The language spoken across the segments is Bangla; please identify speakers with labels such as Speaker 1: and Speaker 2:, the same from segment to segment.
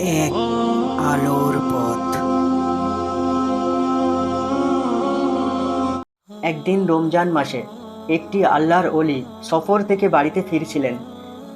Speaker 1: এক আলোর পথ। একদিন রমজান মাসে একটি আল্লাহর অলি সফর থেকে বাড়িতে ফিরছিলেন।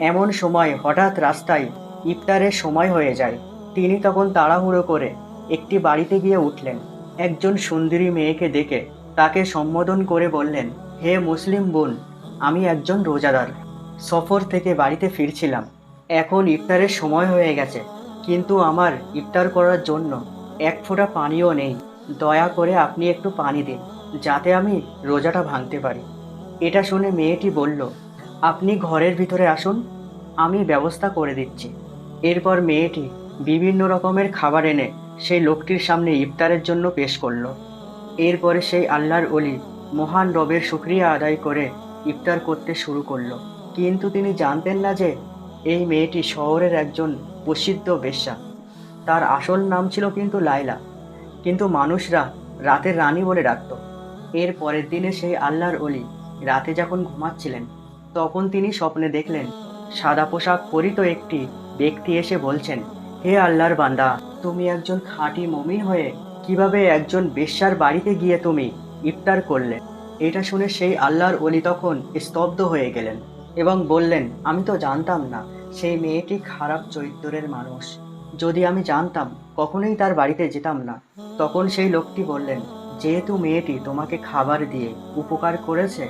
Speaker 1: এমন সময় হঠাৎ রাস্তায় ইফতারের সময় হয়ে যায়। তিনি তখন তাড়াহুড়ো করে একটি বাড়িতে গিয়ে উঠলেন। একজন সুন্দরী মেয়েকে দেখে তাকে সম্বোধন করে বললেন, হে মুসলিম বোন, আমি একজন রোজাদার। সফর থেকে বাড়িতে ফিরছিলাম। এখন ইফতারের সময় হয়ে গেছে। কিন্তু আমার ইফতার করার জন্য এক ফোঁটা পানিও নেই। দয়া করে আপনি একটু পানি দিন, যাতে আমি রোজাটা ভাঙতে পারি। এটা শুনে মেয়েটি বলল, আপনি ঘরের ভিতরে আসুন, আমি ব্যবস্থা করে দিচ্ছি। এরপর মেয়েটি বিভিন্ন রকমের খাবার এনে সেই লোকটির সামনে ইফতারের জন্য পেশ করল। এরপরে সেই আল্লাহর অলি মহান রবের শুক্রিয়া আদায় করে ইফতার করতে শুরু করল। কিন্তু তিনি জানতেন না যে এই মেয়েটি শহরের একজন প্রসিদ্ধ বেশ্যা। তার আসল নাম ছিল কিন্তু লাইলা কিন্তু মানুষরা রাতের রানী বলে ডাকত। এর পরের দিনে সেই আল্লাহর অলি রাতে যখন ঘুমাচ্ছিলেন, তখন তিনি স্বপ্নে দেখলেন, সাদা পোশাক পরিত একটি ব্যক্তি এসে বলছেন, হে আল্লাহর বান্দা, তুমি একজন খাঁটি মমিন হয়ে কীভাবে একজন বেশ্যার বাড়িতে গিয়ে তুমি ইফতার করলে? এটা শুনে সেই আল্লাহর অলি তখন স্তব্ধ হয়ে গেলেন এবং বললেন, আমি তো জানতাম না সেই মেয়েটি খারাপ চরিত্রের মানুষ। যদি আমি জানতাম, কখনোই তার বাড়িতে যেতাম না। তখন সেই লোকটি বললেন, যেহেতু মেয়েটি তোমাকে খাবার দিয়ে উপকার করেছে,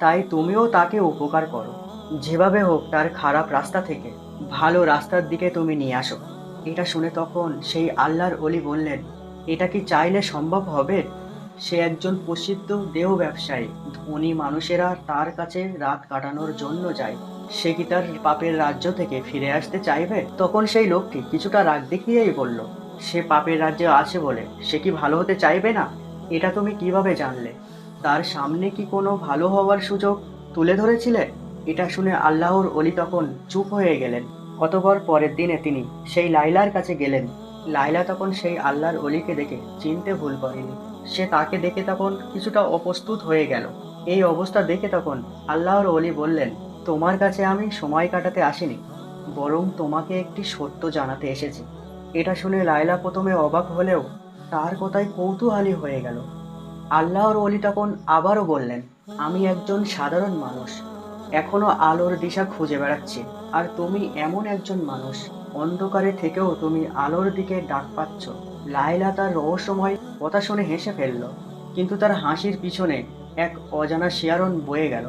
Speaker 1: তাই তুমিও তাকে উপকার করো। যেভাবে হোক তার খারাপ রাস্তা থেকে, ভালো রাস্তার দিকে তুমি নিয়ে আসো। এটা শুনে তখন সেই আল্লাহর অলি বললেন, এটা কি চাইলে সম্ভব হবে? সে একজন প্রসিদ্ধ দেহ ব্যবসায়ী। ধনী মানুষেরা তার কাছে রাত কাটানোর জন্য যায়। সে কি তার পাপের রাজ্য থেকে ফিরে আসতে চাইবে? তখন সেই লোকটি কিছুটা রাগ দেখিয়েই বলল, সে পাপের রাজ্যে আছে বলে, সে কি ভালো হতে চাইবে না? এটা তুমি কীভাবে জানলে? তার সামনে কি কোনো ভালো হওয়ার সুযোগ তুলে ধরেছিলে? এটা শুনে আল্লাহর অলি তখন চুপ হয়ে গেলেন। অতপর পরের দিনে তিনি সেই লাইলার কাছে গেলেন। লাইলা তখন সেই আল্লাহর অলিকে দেখে চিনতে ভুল করেনি। সে তাকে দেখে তখন কিছুটা অপ্রস্তুত হয়ে গেল। এই অবস্থা দেখে তখন আল্লাহর অলি বললেন, তোমার কাছে আমি সময় কাটাতে আসিনি, বরং তোমাকে একটি সত্য জানাতে এসেছি। এটা শুনে লাইলা প্রথমে অবাক হলেও তার কথায় কৌতূহলী হয়ে গেল। আল্লাহর অলি তখন আবারও বললেন, আমি একজন সাধারণ মানুষ, এখনও আলোর দিশা খুঁজে বেড়াচ্ছি, আর তুমি এমন একজন মানুষ, অন্ধকারে থেকেও তুমি আলোর দিকে ডাক পাচ্ছ। লাইলা তার রহস্যময় কথা শুনে হেসে ফেলল, কিন্তু তার হাসির পিছনে এক অজানা শিয়ারণ বয়ে গেল।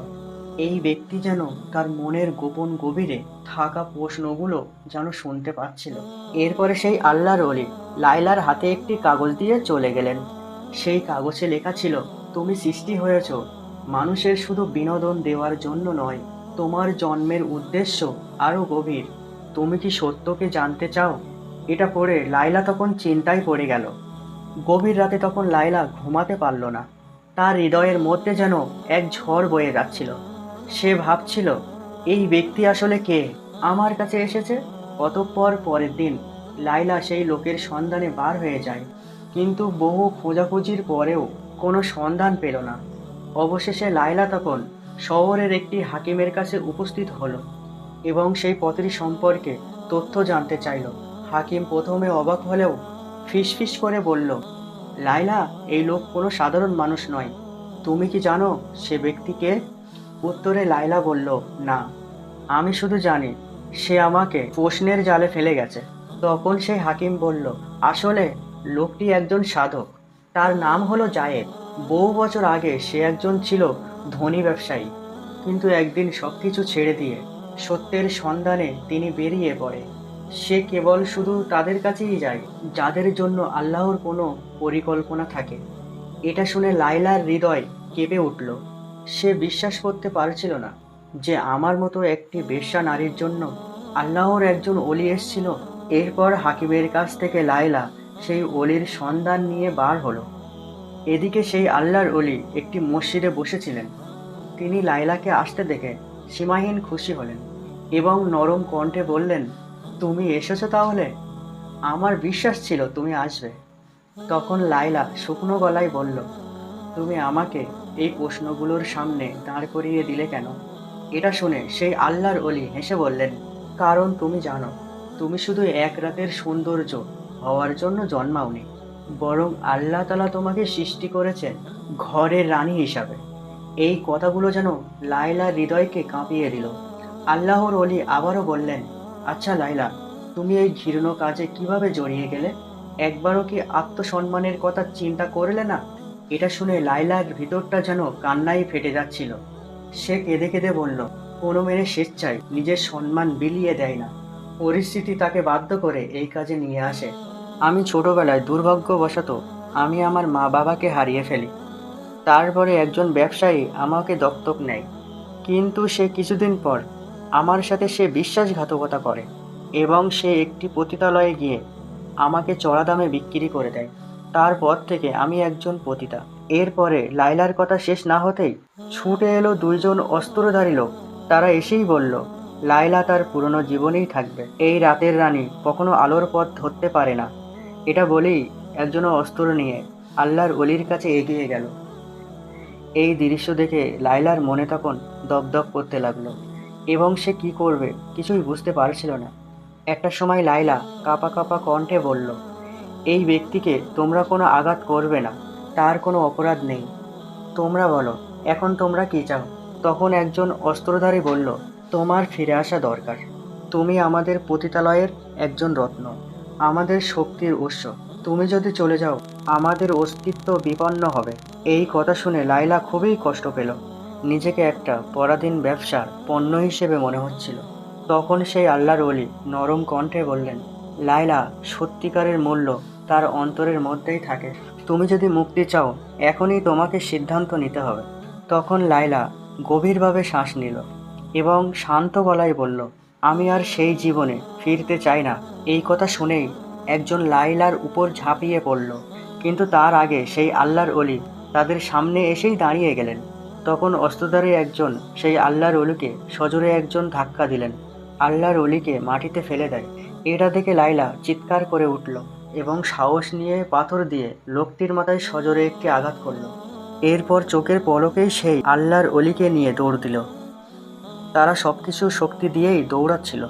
Speaker 1: এই ব্যক্তি যেন তার মনের গোপন গভীরে থাকা প্রশ্নগুলো যেন শুনতে পাচ্ছিল। এরপরে সেই আল্লাহর অলি লাইলার হাতে একটি কাগজ দিয়ে চলে গেলেন। সেই কাগজে লেখা ছিল, তুমি সৃষ্টি হয়েছ। মানুষের শুধু বিনোদন দেওয়ার জন্য নয়, তোমার জন্মের উদ্দেশ্য আরও গভীর। তুমি কি সত্যকে জানতে চাও? এটা পড়ে লাইলা তখন চিন্তায় পড়ে গেল। গভীর রাতে তখন লাইলা ঘুমাতে পারল না। তার হৃদয়ের মধ্যে যেন এক ঝড় বয়ে যাচ্ছিল। সে ভাবছিল, এই ব্যক্তি আসলে কে? আমার কাছে এসেছে? অতঃপর পরের দিন লাইলা সেই লোকের সন্ধানে বার হয়ে যায়। কিন্তু বহু খোঁজাখুঁজির পরেও কোনো সন্ধান পেল না। অবশেষে লাইলা তখন শহরের একটি হাকিমের কাছে উপস্থিত হলো এবং সেই পথের সম্পর্কে তথ্য জানতে চাইল। হাকিম প্রথমে অবাক হলেও ফিসফিস করে বলল লাইলা এই লোক কোনো সাধারণ মানুষ নয়। তুমি কি জানো, সে ব্যক্তিকে? উত্তরে লাইলা বলল, না। আমি শুধু জানি, সে আমাকে প্রশ্নের জালে ফেলে গেছে। তখন সেই হাকিম বলল, আসলে লোকটি একজন সাধক। তার নাম হলো জায়েদ। বহু বছর আগে সে একজন ছিল ধনী ব্যবসায়ী। কিন্তু একদিন সব কিছু ছেড়ে দিয়ে সত্যের সন্ধানে তিনি বেরিয়ে পড়ে। সে কেবল শুধু তাদের কাছেই যায়, যাদের জন্য আল্লাহর কোনো পরিকল্পনা থাকে। এটা শুনে লাইলার হৃদয় কেঁপে উঠল। সে বিশ্বাস করতে পারছিল না যে আমার মতো একটি বেশ্যা নারীর জন্য আল্লাহর একজন অলি এসছিল। এরপর হাকিমের কাছ থেকে লাইলা সেই অলির সন্ধান নিয়ে বার হলো। এদিকে সেই আল্লাহর অলি একটি মসজিদে বসেছিলেন। তিনি লাইলাকে আসতে দেখে সীমাহীন খুশি হলেন এবং নরম কণ্ঠে বললেন তুমি এসেছ তাহলে? আমার বিশ্বাস ছিল তুমি আসবে। তখন লাইলা শুকনো গলায় বলল, তুমি আমাকে এই প্রশ্নগুলোর সামনে দাঁড় করিয়ে দিলে কেন? এটা শুনে সেই আল্লাহর অলি হেসে বললেন, কারণ তুমি জানো, তুমি শুধু এক রাতের সৌন্দর্য হওয়ার জন্য জন্মাওনি, বরং আল্লাহ তালা তোমাকে সৃষ্টি করেছেন ঘরের রানী হিসাবে। এই কথাগুলো যেন লাইলার হৃদয়কে কাঁপিয়ে দিল। আল্লাহর অলি আবারও বললেন আচ্ছা লাইলা তুমি এই ঘৃণ কাজে কীভাবে জড়িয়ে গেলে? একবারও কি আত্মসম্মানের কথা চিন্তা করলে না? এটা শুনে লাইলার ভিতরটা যেন কান্নাই ফেটে যাচ্ছিল। সে কেঁদে কেঁদে বলল, কোনো মেয়ে স্বেচ্ছায় নিজের সম্মান বিলিয়ে দেয় না। পরিস্থিতি তাকে বাধ্য করে এই কাজে নিয়ে আসে। আমি ছোটবেলায় দুর্ভাগ্যবশত আমি আমার মা বাবাকে হারিয়ে ফেলি। তারপরে একজন ব্যবসায়ী আমাকে দত্তক নেয়। কিন্তু সে কিছুদিন পর আমার সাথে সে বিশ্বাসঘাতকতা করে এবং সে একটি পতিতালয়ে গিয়ে আমাকে চড়া দামে বিক্রি করে দেয়। তারপর থেকে আমি একজন পতিতা। এরপরে লাইলার কথা শেষ না হতেই ছুটে এলো দুইজন অস্ত্রধারী লোক। তারা এসেই বলল লাইলা তার পুরনো জীবনেই থাকবে। এই রাতের রানী কখনো আলোর পথ ধরতে পারে না। এটা বলেই একজন অস্ত্র নিয়ে আল্লাহর অলির কাছে এগিয়ে গেল। এই দৃশ্য দেখে লাইলার মনে তখন দপদপ করতে লাগল। এবং সে কি করবে কিছুই বুঝতে পারছিল না। একটা সময় লাইলা কাপা কাপা কণ্ঠে বলল, এই ব্যক্তিকে তোমরা কোনো আঘাত করবে না, তার কোনো অপরাধ নেই। তোমরা বলো, এখন তোমরা কি চাও? তখন একজন অস্ত্রধারী বলল, তোমার ফিরে আসা দরকার। তুমি আমাদের পতিতালয়ের একজন রত্ন, আমাদের শক্তির উৎস। তুমি যদি চলে যাও, আমাদের অস্তিত্ব বিপন্ন হবে। এই কথা শুনে লাইলা খুবই কষ্ট পেল। নিজেকে একটা পরাধীন ব্যবসার পণ্য হিসেবে মনে হচ্ছিল। তখন সেই আল্লাহর অলি নরম কণ্ঠে বললেন লাইলা সত্যিকারের মূল্য তার অন্তরের মধ্যেই থাকে। তুমি যদি মুক্তি চাও, এখনই তোমাকে সিদ্ধান্ত নিতে হবে। তখন লাইলা গভীরভাবে শ্বাস নিল এবং শান্ত গলায় বলল, আমি আর সেই জীবনে ফিরতে চাই না। এই কথা শুনেই একজন লাইলার উপর ঝাঁপিয়ে পড়ল। কিন্তু তার আগে সেই আল্লাহর অলি তাদের সামনে এসেই দাঁড়িয়ে গেলেন। তখন অস্ত্রধারী একজন, সেই আল্লাহর অলিকে সজোরে একজন ধাক্কা দিলেন। আল্লাহর অলিকে মাটিতে ফেলে দেয়। এটা দেখে লাইলা চিৎকার করে উঠল এবং সাহস নিয়ে পাথর দিয়ে লোকটির মাথায় সজোরে একটি আঘাত করল। এরপর চোখের পলকেই সেই আল্লাহর অলিকে নিয়ে দৌড় দিল। তারা সব কিছু শক্তি দিয়েই দৌড়াচ্ছিল।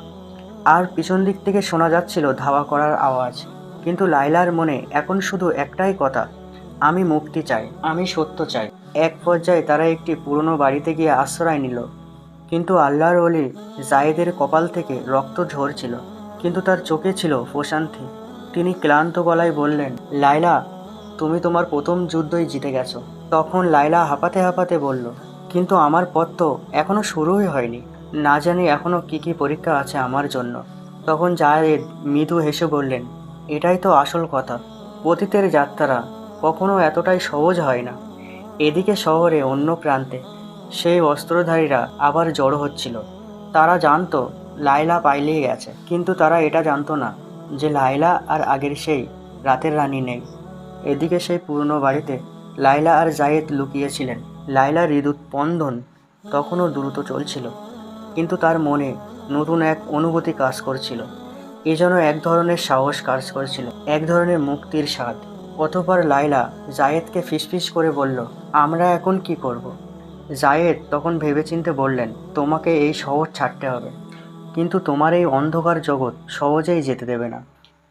Speaker 1: আর পিছন দিক থেকে শোনা যাচ্ছিল ধাওয়া করার আওয়াজ। কিন্তু লাইলার মনে এখন শুধু একটাই কথা, আমি মুক্তি চাই, আমি সত্য চাই। এক পর্যায়ে তারা একটি পুরনো বাড়িতে গিয়ে আশ্রয় নিল। কিন্তু আল্লাহর অলি জায়েদের কপাল থেকে রক্ত ঝরছিল, কিন্তু তার চোখে ছিল প্রশান্তি। তিনি ক্লান্ত গলায় বললেন লাইলা তুমি তোমার প্রথম যুদ্ধই জিতে গেছো। তখন লাইলা হাঁপাতে হাঁপাতে বলল, কিন্তু আমার পথ তো এখনও শুরুই হয়নি। না জানি এখনও কি কি পরীক্ষা আছে আমার জন্য। তখন জায়েদ মৃদু হেসে বললেন, এটাই তো আসল কথা। অতীতের যাত্রা কখনো এতটাই সহজ হয় না। এদিকে শহরে অন্য প্রান্তে সেই অস্ত্রধারীরা আবার জড়ো হচ্ছিল। তারা জানতো লাইলা পাইলেই গেছে, কিন্তু তারা এটা জানতো না যে লাইলা আর আগের সেই রাতের রানী নেই। এদিকে সেই পুরনো বাড়িতে লাইলা আর জায়েদ লুকিয়েছিলেন। লাইলার হৃদুৎপন্দন তখনও দ্রুত চলছিল, কিন্তু তার মনে নতুন এক অনুভূতি কাজ করছিল। এ যেন এক ধরনের সাহস কাজ করছিল, এক ধরনের মুক্তির স্বাদ। অতপর লাইলা জায়েদকে ফিসফিস করে বলল আমরা এখন কি করব। জায়েদ তখন ভেবেচিন্তে বললেন, তোমাকে এই শহর ছাড়তে হবে। কিন্তু তোমার এই অন্ধকার জগৎ সহজেই যেতে দেবে না।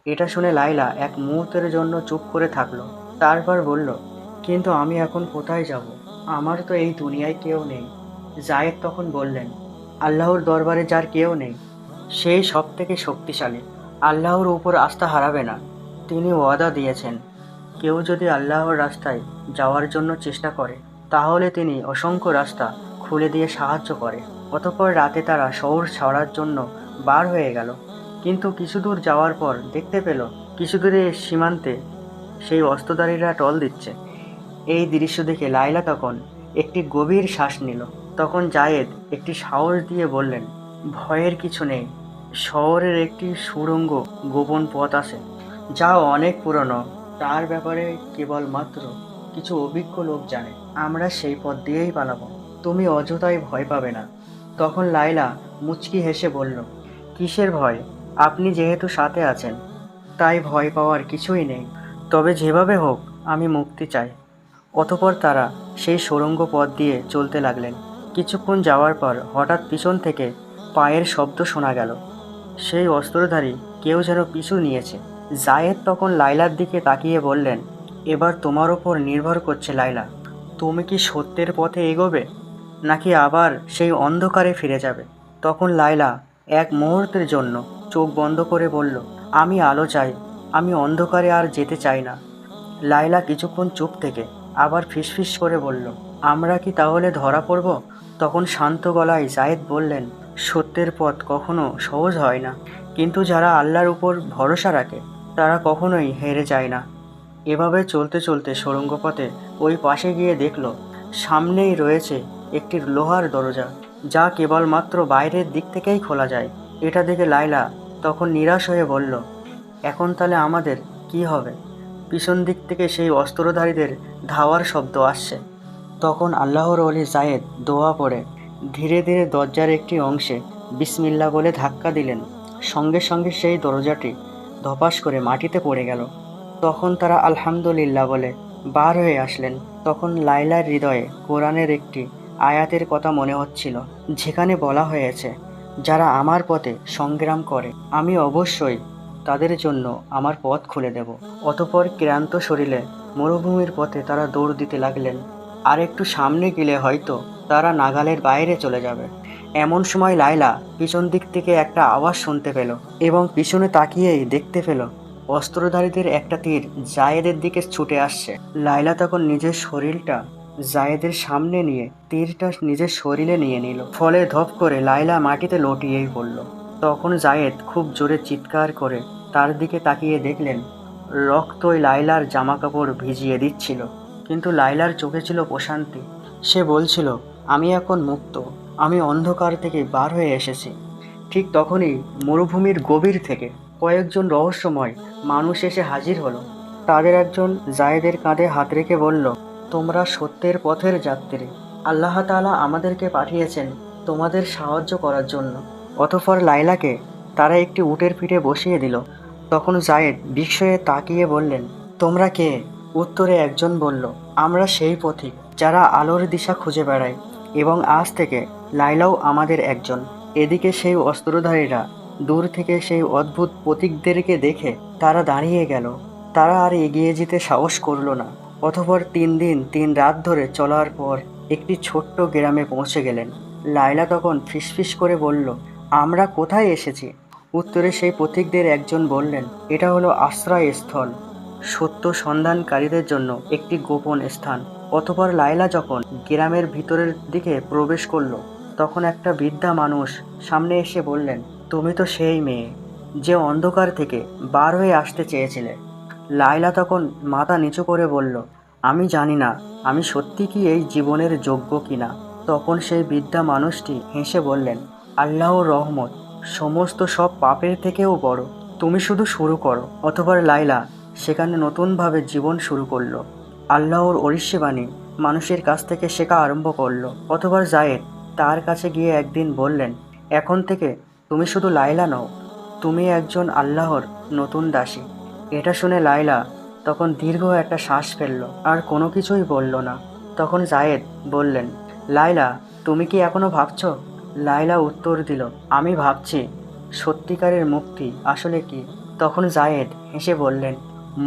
Speaker 1: এটা শুনে লাইলা এক মুহূর্তের জন্য চুপ করে থাকল। তারপর বলল, কিন্তু আমি এখন কোথায় যাব? আমার তো এই দুনিয়ায় কেউ নেই। জায়েদ তখন বললেন, আল্লাহর দরবারে যার কেউ নেই সেই সব থেকে শক্তিশালী। আল্লাহর উপর আস্থা হারাবে না। তিনি ওয়াদা দিয়েছেন কেউ যদি আল্লাহর রাস্তায় যাওয়ার জন্য চেষ্টা করে, তাহলে তিনি অসংখ্য রাস্তা খুলে দিয়ে সাহায্য করে। অতপর রাতে তারা শহর ছাড়ার জন্য বার হয়ে গেল। কিন্তু কিছু দূর যাওয়ার পর দেখতে পেল, কিছু দূরে সীমান্তে সেই অস্ত্রধারীরা টল দিচ্ছে। এই দৃশ্য দেখে লাইলা তখন একটি গভীর শ্বাস নিল। তখন জায়েদ একটি সাহস দিয়ে বললেন, ভয়ের কিছু নেই। শহরের একটি সুড়ঙ্গ গোপন পথ আছে। যা অনেক পুরনো। তার ব্যাপারে কেবলমাত্র কিছু অভিজ্ঞ লোক জানে। আমরা সেই পথ দিয়েই পালাবো। তুমি অযথাই ভয় পাবে না। তখন লাইলা মুচকি হেসে বলল, কিসের ভয়? আপনি যেহেতু সাথে আছেন, তাই ভয় পাওয়ার কিছুই নেই। তবে যেভাবে হোক, আমি মুক্তি চাই। অতপর তারা সেই সুরঙ্গ পথ দিয়ে চলতে লাগলেন। কিছুক্ষণ যাওয়ার পর হঠাৎ পিছন থেকে পায়ের শব্দ শোনা গেল। সেই অস্ত্রধারী কেউ যেন পিছু নিয়েছে। জায়েদ তখন লাইলার দিকে তাকিয়ে বললেন, এবার তোমার ওপর নির্ভর করছে লাইলা তুমি কি সত্যের পথে এগোবে, নাকি আবার সেই অন্ধকারে ফিরে যাবে? তখন লাইলা এক মুহূর্তের জন্য চোখ বন্ধ করে বলল, আমি আলো চাই, আমি অন্ধকারে আর যেতে চাই না। লাইলা কিছুক্ষণ চুপ থেকে আবার ফিসফিস করে বলল, আমরা কি তাহলে ধরা পড়ব? তখন শান্ত গলায় জায়েদ বললেন, সত্যের পথ কখনো সহজ হয় না। কিন্তু যারা আল্লাহর উপর ভরসা রাখে তারা কখনোই হেরে যায় না। এভাবে চলতে চলতে সুড়ঙ্গ পথে ওই পাশে গিয়ে দেখল, সামনেই রয়েছে একটি লোহার দরজা, যা কেবলমাত্র বাইরের দিক থেকেই খোলা যায়। এটা দেখে লাইলা তখন নিরাশ হয়ে বলল, এখন তাহলে আমাদের কি হবে? পিছন দিক থেকে সেই অস্ত্রধারীদের ধাওয়ার শব্দ আসছে। তখন আল্লাহর অলি জায়েদ দোয়া পড়ে, ধীরে ধীরে দরজার একটি অংশে বিসমিল্লা বলে ধাক্কা দিলেন। সঙ্গে সঙ্গে সেই দরজাটি ধপাস করে মাটিতে পড়ে গেল। তখন তারা আলহামদুলিল্লাহ বলে, বার হয়ে আসলেন। তখন লাইলার হৃদয়ে কোরআনের একটি আয়াতের কথা মনে হচ্ছিল, যেখানে বলা হয়েছে, যারা আমার পথে সংগ্রাম করে, আমি অবশ্যই তাদের জন্য আমার পথ খুলে দেব। অতপর ক্লান্ত শরীরে মরুভূমির পথে তারা দৌড় দিতে লাগলেন। আর একটু সামনে গেলে হয়তো তারা নাগালের বাইরে চলে যাবে। এমন সময় লাইলা পিছন দিক থেকে একটা আওয়াজ শুনতে পেল এবং পিছনে তাকিয়েই দেখতে পেল অস্ত্রধারীদের একটা তীর জায়েদের দিকে ছুটে আসছে। লাইলা তখন নিজের শরীরটা জায়েদের সামনে নিয়ে তীরটা নিজের শরীরে নিয়ে নিল। ফলে ধপ করে লাইলা মাটিতে লটিয়েই পড়ল। তখন জায়েদ খুব জোরে চিৎকার করে তার দিকে তাকিয়ে দেখলেন, রক্তই লাইলার জামা কাপড় ভিজিয়ে দিচ্ছিল। কিন্তু লাইলার চোখে ছিল প্রশান্তি। সে বলছিল, আমি এখন মুক্ত। আমি অন্ধকার থেকে বার হয়ে এসেছি। ঠিক তখনই মরুভূমির গভীর থেকে কয়েকজন রহস্যময় মানুষ এসে হাজির হলো। তাদের একজন জায়েদের কাঁধে হাত রেখে বলল, তোমরা সত্যের পথের যাত্রী। আল্লাহ তাআলা আমাদেরকে পাঠিয়েছেন তোমাদের সাহায্য করার জন্য। অতঃপর লাইলাকে তারা একটি উটের পিঠে বসিয়ে দিল। তখন জায়েদ বিস্ময়ে তাকিয়ে বললেন, তোমরা কে? উত্তরে একজন বলল, আমরা সেই পথিক যারা আলোর দিশা খুঁজে বেড়ায় এবং আজ থেকে লাইলাও আমাদের একজন। এদিকে সেই অস্ত্রধারীরা দূর থেকে সেই অদ্ভুত প্রতীকদেরকে দেখে তারা দাঁড়িয়ে গেল। তারা আর এগিয়ে যেতে সাহস করল না। অতঃপর তিন দিন, তিন রাত ধরে চলার পর একটি ছোট্ট গ্রামে পৌঁছে গেলেন। লাইলা তখন ফিসফিস করে বলল, আমরা কোথায় এসেছি? উত্তরে সেই পথিকদের একজন বললেন, এটা হলো আশ্রয় স্থল সত্য সন্ধানকারীদের জন্য একটি গোপন স্থান। অতপর লাইলা যখন গ্রামের ভিতরের দিকে প্রবেশ করল তখন একটা বৃদ্ধা মানুষ সামনে এসে বললেন, তুমি তো সেই মেয়ে যে অন্ধকার থেকে বার হয়ে আসতে চেয়েছিলে। লাইলা তখন মাথা নিচু করে বলল, আমি জানি না, আমি সত্যি কি এই জীবনের যোগ্য কিনা? তখন সেই বৃদ্ধা মানুষটি হেসে বললেন, আল্লাহর রহমত, সমস্ত সব পাপের থেকেও বড়। তুমি শুধু শুরু করো। অথবা লাইলা সেখানে নতুনভাবে জীবন শুরু করল। আল্লাহর অরিষ্যবাণী মানুষের কাছ থেকে শেখা আরম্ভ করল। অথবা জায়েদ তার কাছে গিয়ে একদিন বললেন, এখন থেকে তুমি শুধু লাইলা নও, তুমি একজন আল্লাহর নতুন দাসী। এটা শুনে লাইলা তখন দীর্ঘ একটা শ্বাস ফেলল, আর কোনো কিছুই বলল না। তখন জায়েদ বললেন লাইলা তুমি কি এখনও ভাবছ? লাইলা উত্তর দিল, আমি ভাবছি সত্যিকারের মুক্তি আসলে কি? তখন জায়েদ হেসে বললেন,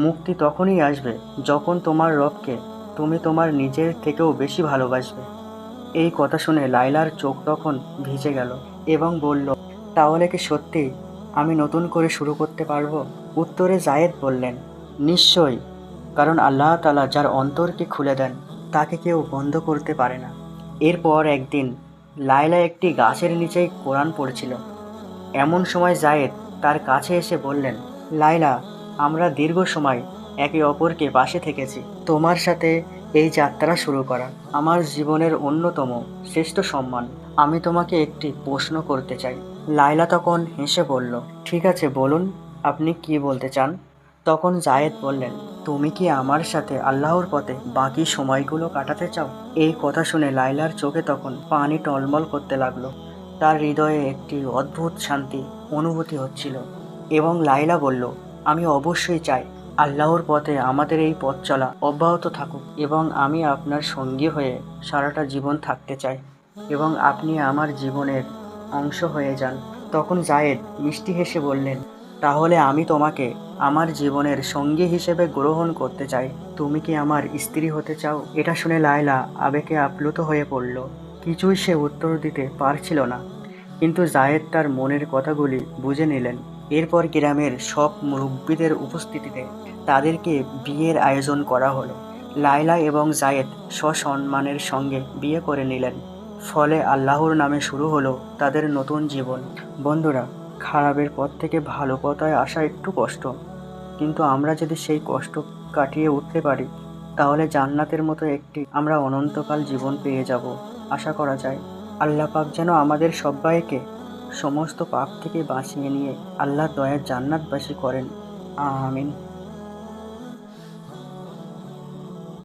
Speaker 1: মুক্তি তখনই আসবে যখন তোমার রবকে তুমি তোমার নিজের থেকেও বেশি ভালোবাসবে। এই কথা শুনে লাইলার চোখ তখন ভিজে গেল এবং বলল, তাহলে কি সত্যি আমি নতুন করে শুরু করতে পারব? উত্তরে জায়েদ বললেন, নিশ্চয়ই, কারণ আল্লাহ তালা যার অন্তরকে খুলে দেন, তাকে কেউ বন্ধ করতে পারে না। এরপর একদিন লাইলা একটি গাছের নিচেই কোরআন পড়ছিল। এমন সময় জায়েদ তার কাছে এসে বললেন লাইলা আমরা দীর্ঘ সময় একে অপরকে পাশে থেকেছি। তোমার সাথে এই যাত্রা শুরু করা আমার জীবনের অন্যতম শ্রেষ্ঠ সম্মান। আমি তোমাকে একটি প্রশ্ন করতে চাই। লাইলা তখন হেসে বলল, ঠিক আছে, বলুন, আপনি কি বলতে চান? তখন জায়েদ বললেন, তুমি কি আমার সাথে আল্লাহর পথে বাকি সময়গুলো কাটাতে চাও? এই কথা শুনে লাইলার চোখে তখন পানি টলমল করতে লাগল। তার হৃদয়ে একটি অদ্ভুত শান্তি, অনুভূতি হচ্ছিল এবং লাইলা বলল, আমি অবশ্যই চাই আল্লাহর পথে আমাদের এই পথ চলা অব্যাহত থাকুক এবং আমি আপনার সঙ্গী হয়ে সারাটা জীবন থাকতে চাই এবং আপনি আমার জীবনের অংশ হয়ে যান। তখন জায়েদ মিষ্টি হেসে বললেন, তাহলে আমি তোমাকে আমার জীবনের সঙ্গী হিসেবে গ্রহণ করতে চাই। তুমি কি আমার স্ত্রী হতে চাও? এটা শুনে লায়লা আবেগে আপ্লুত হয়ে পড়ল। কিছুই সে উত্তর দিতে পারছিল না। কিন্তু জায়েদ তার মনের কথাগুলি বুঝে নিলেন। এরপর গ্রামের সব মুরব্বীদের উপস্থিতিতে তাদেরকে বিয়ের আয়োজন করা হলো। লায়লা এবং জায়েদ সসম্মানের সঙ্গে বিয়ে করে নিলেন। ফলে আল্লাহর নামে শুরু হলো তাদের নতুন জীবন। বন্ধুরা, খারাপের পথ থেকে ভালো পথায় আসা একটু কষ্ট। কিন্তু আমরা যদি সেই কষ্ট কাটিয়ে উঠতে পারি, তাহলে জান্নাতের মতো একটি আমরা অনন্তকাল জীবন পেয়ে যাব, আশা করা যায়। আল্লাহ পাক যেন আমাদের সবাইকে সমস্ত পাপ থেকে বাঁচিয়ে নিয়ে আল্লাহ দয়ার জান্নাতবাসী করেন। আমিন।